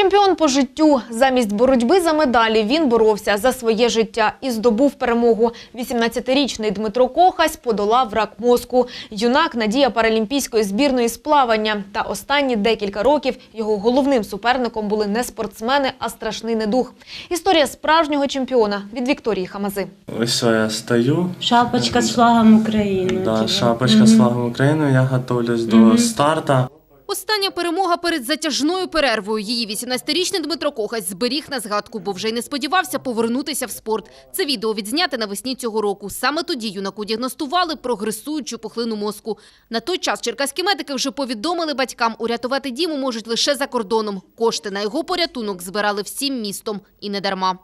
Чемпіон по життю. Замість боротьби за медалі він боровся за своє життя і здобув перемогу. 18-річний Дмитро Кохась подолав рак мозку. Юнак – надія паралімпійської збірної з плавання. Та останні декілька років його головним суперником були не спортсмени, а страшний недух. Історія справжнього чемпіона від Вікторії Хамази. Ось що я стою. Шапочка з флагом України. Да, Тебе. шапочка з флагом України. Я готовлюсь до старта. Остання перемога перед затяжною перервою. Її 18-річний Дмитро Кохась зберіг на згадку, бо вже й не сподівався повернутися в спорт. Це відео відзняте навесні цього року. Саме тоді юнаку діагностували прогресуючу пухлину мозку. На той час черкаські медики вже повідомили батькам, урятувати Діму можуть лише за кордоном. Кошти на його порятунок збирали всім містом. І не дарма.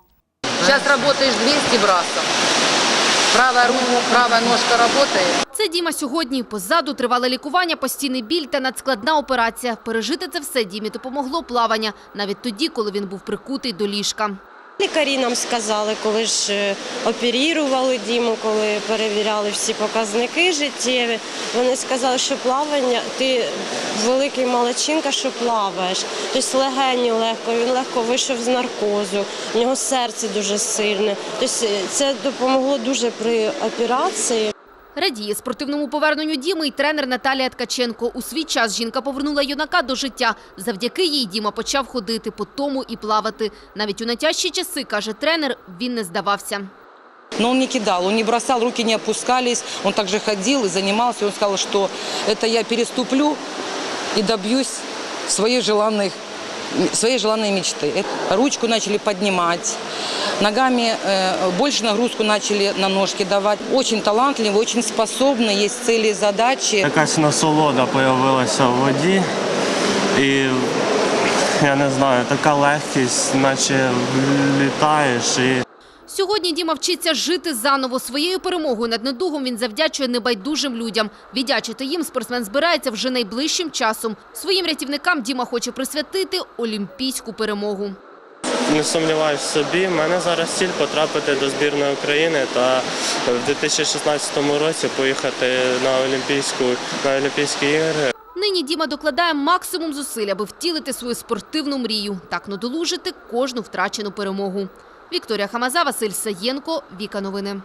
Сейчас работаешь 200 брасов. Правая рука, права ножка працює. Це Діма сьогодні. Позаду тривале лікування, постійний біль та надскладна операція. Пережити це все Дімі допомогло плавання. Навіть тоді, коли він був прикутий до ліжка. Лікарі нам сказали, коли ж оперірували Діму, коли перевіряли всі показники життєві. Вони сказали, що плавання, ти великий молодчинка, що плаваєш. Тобто легені легко, він легко вийшов з наркозу, в нього серце дуже сильне. Тобто е, це допомогло дуже при операції. Радіє спортивному поверненню Діми і тренер Наталія Ткаченко. У свій час жінка повернула юнака до життя. Завдяки їй Діма почав ходити по тому і плавати. Навіть у найтяжчі часи, каже тренер, він не здавався. Но он не кидал, он не бросал, руки не опускались. Он также ходил и занимался. Он сказал, что это я переступлю и добьюсь своей желанной, своей желанной мечты. Это- Ручку начали поднимать, ногами э, больше нагрузку начали на ножки давать. Очень талантливый, очень способный, есть цели и задачи. Якась насолода з'явилася в воді. І я не знаю, така легкість, наче літаєш і Сьогодні Діма вчиться жити заново. Своєю перемогою над недугом він завдячує небайдужим людям. Віддячити їм спортсмен збирається вже найближчим часом. Своїм рятівникам Діма хоче присвятити олімпійську перемогу. не сумніваюся в собі. У мене зараз ціль потрапити до збірної України та в 2016 році поїхати на Олімпійську на Олімпійські ігри. Нині Діма докладає максимум зусиль, аби втілити свою спортивну мрію. Так надолужити кожну втрачену перемогу. Вікторія Хамаза, Василь Саєнко, Віка Новини.